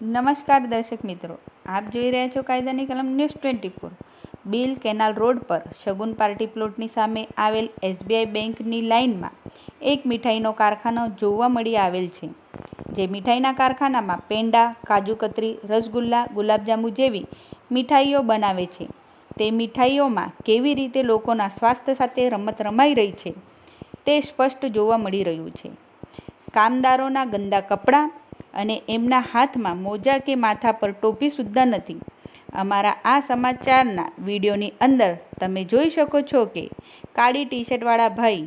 નમસ્કાર દર્શક મિત્રો, આપ જોઈ રહ્યા છો કાયદાની કલમ ન્યૂઝ ટ્વેન્ટી ફોર. બિલ કેનાલ રોડ પર શગુન પાર્ટી પ્લોટની સામે આવેલ એસબીઆઈ બેંકની લાઇનમાં એક મીઠાઈનો કારખાનો જોવા મળી આવેલ છે, જે મીઠાઈના કારખાનામાં પેંડા, કાજુ કતરી, રસગુલ્લા, ગુલાબજાંબુ જેવી મીઠાઈઓ બનાવે છે. તે મીઠાઈઓમાં કેવી રીતે લોકોના સ્વાસ્થ્ય સાથે રમત રમાઈ રહી છે તે સ્પષ્ટ જોવા મળી રહ્યું છે. કામદારોના ગંદા કપડાં અને એમના હાથમાં મોજા કે માથા પર ટોપી સુદ્ધા નથી. અમારા આ સમાચારના વિડીયોની અંદર તમે જોઈ શકો છો કે કાળી ટી શર્ટવાળા ભાઈ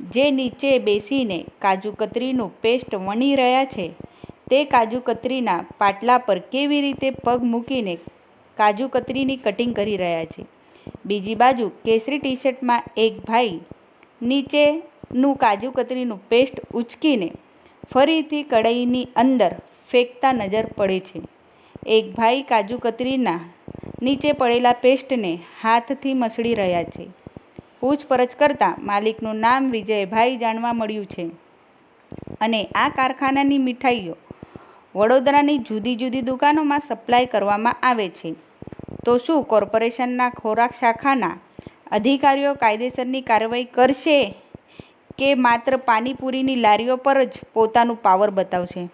જે નીચે બેસીને કાજુ કતરીનું પેસ્ટ વણી રહ્યા છે, તે કાજુ કતરીના પાટલા પર કેવી રીતે પગ મૂકીને કાજુ કતરીની કટિંગ કરી રહ્યા છે. બીજી બાજુ કેસરી ટી શર્ટમાં એક ભાઈ નીચેનું કાજુ કતરીનું પેસ્ટ ઉચકીને ફરીથી કડાઈની અંદર ફેંકતા નજર પડે છે. એક ભાઈ કાજુ કતરીના નીચે પડેલા પેસ્ટને હાથથી મસળી રહ્યા છે. પૂછપરછ કરતાં માલિકનું નામ વિજયભાઈ જાણવા મળ્યું છે. અને આ કારખાનાની મીઠાઈઓ વડોદરાની જુદી જુદી દુકાનોમાં સપ્લાય કરવામાં આવે છે. તો શું કોર્પોરેશનના ખોરાક શાખાના અધિકારીઓ કાયદેસરની કાર્યવાહી કરશે? કે માત્ર પાણીપુરીની લારીઓ પર જ પોતાનું પાવર બતાવશે.